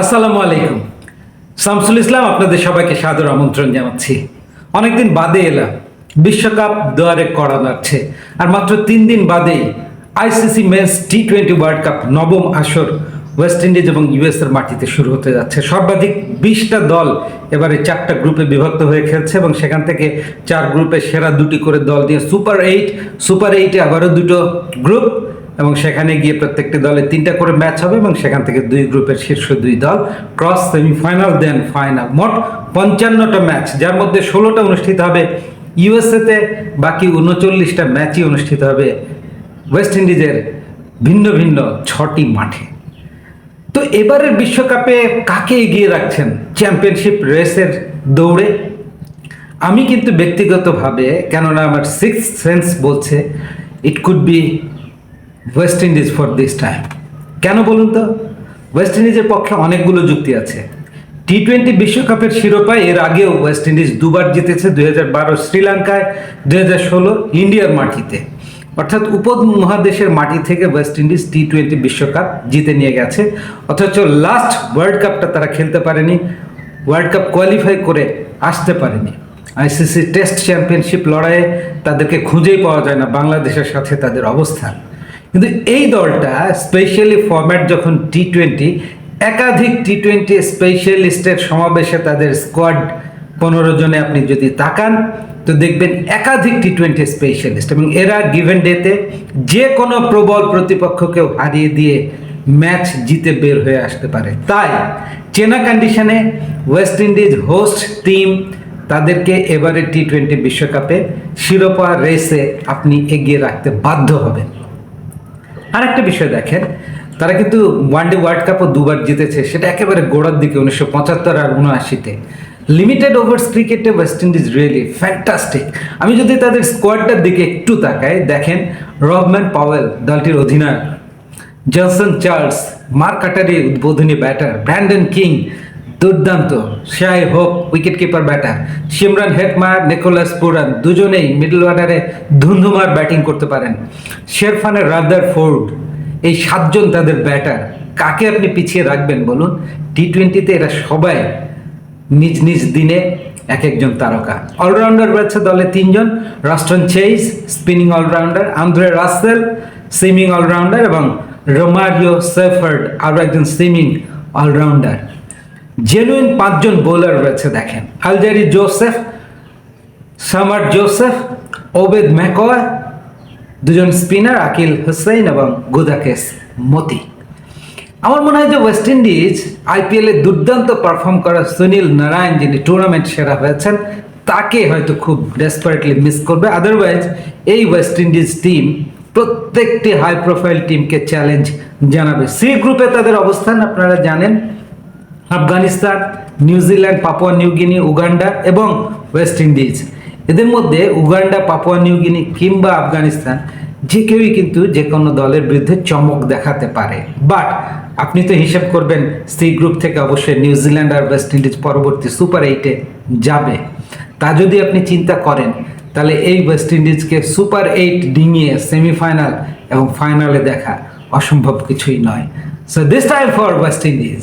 আসসালামু আলাইকুম। শামসুল ইসলাম, আপনাদের সবাইকে সাদর আমন্ত্রণ জানাচ্ছি। অনেকদিন বাদে এলাম, বিশ্বকাপ দুয়ারে করা যাচ্ছে আর মাত্র তিন দিন বাদেই ICC men's T twenty world cup নবম আসর ওয়েস্ট ইন্ডিজ এবং ইউএস এর মাটিতে শুরু হতে যাচ্ছে। সর্বাধিক বিশটা দল এবারে চারটা গ্রুপে বিভক্ত হয়ে খেলছে এবং সেখান থেকে চার গ্রুপে সেরা দুটি করে দল দিয়ে সুপার এইট, সুপার এইটে আবারও দুটো গ্রুপ। এবং সেখানে গিয়ে প্রত্যেকটি দলে তিনটা করে ম্যাচ হবে এবং সেখান থেকে দুই গ্রুপের শীর্ষ দুই দল ক্রস সেমিফাইনাল, দেন ফাইনাল। মোট পঞ্চান্নটা ম্যাচ, যার মধ্যে ষোলোটা অনুষ্ঠিত হবে ইউএসএতে, বাকি উনচল্লিশটা ম্যাচই অনুষ্ঠিত হবে ওয়েস্ট ইন্ডিজের ভিন্ন ভিন্ন ছটি মাঠে। তো এবারের বিশ্বকাপে কাকে এগিয়ে রাখছেন? চ্যাম্পিয়নশিপ রেসের দৌড়ে? আমি কিন্তু ব্যক্তিগতভাবে, কেননা আমার সিক্স সেন্স বলছে it could be West Indies for this time কেন বলুন তো? ওয়েস্ট ইন্ডিজের পক্ষে অনেকগুলো যুক্তি আছে। টি টোয়েন্টি বিশ্বকাপের শিরোপা এর আগেও ওয়েস্ট ইন্ডিজ দুবার জিতেছে দুই হাজার বারো শ্রীলঙ্কায়, দুই হাজার ষোলো ইন্ডিয়ার মাটিতে। অর্থাৎ উপমহাদেশের মাটি থেকে ওয়েস্ট ইন্ডিজ টি টোয়েন্টি বিশ্বকাপ জিতে নিয়ে গেছে। অথচ লাস্ট ওয়ার্ল্ড কাপটা তারা খেলতে পারেনি ওয়ার্ল্ড কাপ কোয়ালিফাই করে আসতে পারেনি। আইসিসি টেস্ট চ্যাম্পিয়নশিপ লড়াইয়ে তাদেরকে খুঁজেই পাওয়া যায় না, বাংলাদেশের সাথে তাদের অবস্থান। কিন্তু এই দলটা স্পেশালি ফরম্যাট যখন টি টোয়েন্টি একাধিক টি টোয়েন্টি স্পেশালিস্টের সমাবেশে তাদের স্কোয়াড পনেরো জনে আপনি যদি তাকান, তো দেখবেন একাধিক টি টোয়েন্টি স্পেশালিস্ট এবং এরা গিভেন ডেতে যে কোনো প্রবল প্রতিপক্ষকেও হারিয়ে দিয়ে ম্যাচ জিতে বের হয়ে আসতে পারে। তাই চেনা কন্ডিশনে ওয়েস্ট ইন্ডিজ হোস্ট টিম তাদেরকে এবারে টি টোয়েন্টি বিশ্বকাপে শিরোপা রেসে আপনি এগিয়ে রাখতে বাধ্য হবেন। আরেকটা বিষয় দেখেন, তারা কিন্তু ওয়ানডে ওয়ার্ল্ড কাপও দুবার জিতেছে, সেটা একেবারে গোড়ার দিকে, উনিশশো পঁচাত্তর আর উনআশিতে। লিমিটেড ওভার্স ক্রিকেটে ওয়েস্ট ইন্ডিজ রিয়েলি ফ্যান্টাস্টিক আমি যদি তাদের স্কোয়াডটার দিকে একটু তাকাই, দেখেন রবম্যান পাওয়েল, দলটির অধিনায়ক, জনসন চার্লস, মার্ক কাটারি, উদ্বোধনী ব্যাটার ব্র্যান্ডন কিং দুর্দান্ত। Shai Hope wicket keeper batter Shimron Hetmyer Nicholas, Pooran, দুজনেই মিডল অর্ডারে ধুন্ধুমার ব্যাটিং করতে পারেন। শেরফানের রাদার ফোর্ড এই সাতজন তাদের ব্যাটার কাকে আপনি পিছিয়ে রাখবেন বলুন? টি টোয়েন্টিতে এরা সবাই নিজ নিজ দিনে এক একজন তারকা। অলরাউন্ডার রয়েছে দলে তিনজন। Roston Chase spinning allrounder Andre Russell seaming allrounder এবং রোমারিও সেফার্ড। আরও একজন সুইমিং অলরাউন্ডার জেনুইন পাঁচজন বোলার রয়েছে, দেখেন। Alzarri Joseph Shamar Joseph, Obed McCoy দুজন স্পিনার আকিল হুসাইন এবং গুদাকেস মতি। আমার মনে হয় যে ওয়েস্ট ইন্ডিজ আইপিএলে দুর্দান্ত পারফর্ম করা সুনীল নারায়ণ যিনি টুর্নামেন্ট সেরা হয়েছেন, তাকে হয়তো খুব ডেসপারেটলি মিস করবে। আদারওয়াইজ এই ওয়েস্ট ইন্ডিজ টিম প্রত্যেকটি হাই প্রোফাইল টিমকে চ্যালেঞ্জ জানাবে। সি গ্রুপে তাদের অবস্থান আপনারা জানেন। Afghanistan New Zealand Papua New Guinea Uganda এবং ওয়েস্ট ইন্ডিজ। এদের মধ্যে উগান্ডা, পাপুয়া নিউগিনি কিংবা আফগানিস্তান যে কেউই কিন্তু যে কোনো দলের বিরুদ্ধে চমক দেখাতে পারে। বাট আপনি তো হিসাব করবেন, সি গ্রুপ থেকে অবশ্যই নিউজিল্যান্ড আর ওয়েস্ট ইন্ডিজ পরবর্তী সুপার এইটে যাবে। তা যদি আপনি চিন্তা করেন, তাহলে এই ওয়েস্ট ইন্ডিজকে সুপার এইট ডিঙিয়ে সেমিফাইনাল এবং ফাইনালে দেখা অসম্ভব কিছুই নয়। So this time for West Indies